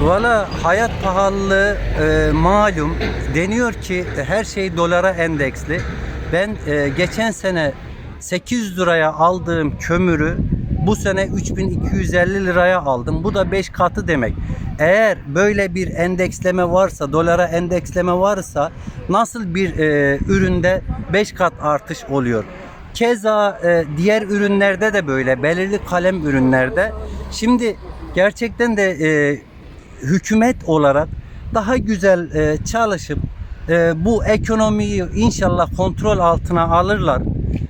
Valla hayat pahalılığı e, malum. Deniyor ki e, her şey dolara endeksli. Ben e, geçen sene 800 liraya aldığım kömürü bu sene 3250 liraya aldım. Bu da 5 katı demek. Eğer böyle bir endeksleme varsa, dolara endeksleme varsa nasıl bir e, üründe 5 kat artış oluyor? Keza e, diğer ürünlerde de böyle belirli kalem ürünlerde. Şimdi gerçekten de e, hükümet olarak daha güzel e, çalışıp e, bu ekonomiyi inşallah kontrol altına alırlar.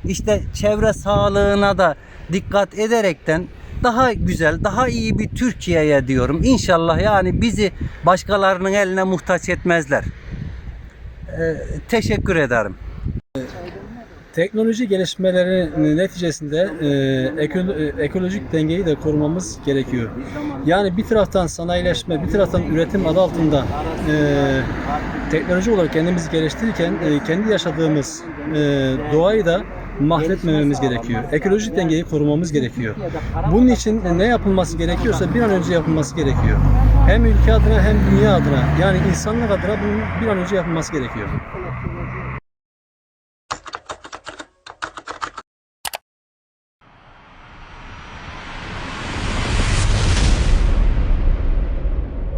İşte çevre sağlığına da dikkat ederekten daha güzel, daha iyi bir Türkiye'ye diyorum. İnşallah yani bizi başkalarının eline muhtaç etmezler. E, teşekkür ederim. Teknoloji gelişmeleri neticesinde e, eko- e, ekolojik dengeyi de korumamız gerekiyor. Yani bir taraftan sanayileşme, bir taraftan üretim adı altında e, teknoloji olarak kendimizi geliştirirken e, kendi yaşadığımız e, doğayı da mahvetmememiz gerekiyor. Ekolojik dengeyi korumamız gerekiyor. Bunun için ne yapılması gerekiyorsa bir an önce yapılması gerekiyor. Hem ülke adına hem dünya adına yani insanlık adına bunun bir an önce yapılması gerekiyor.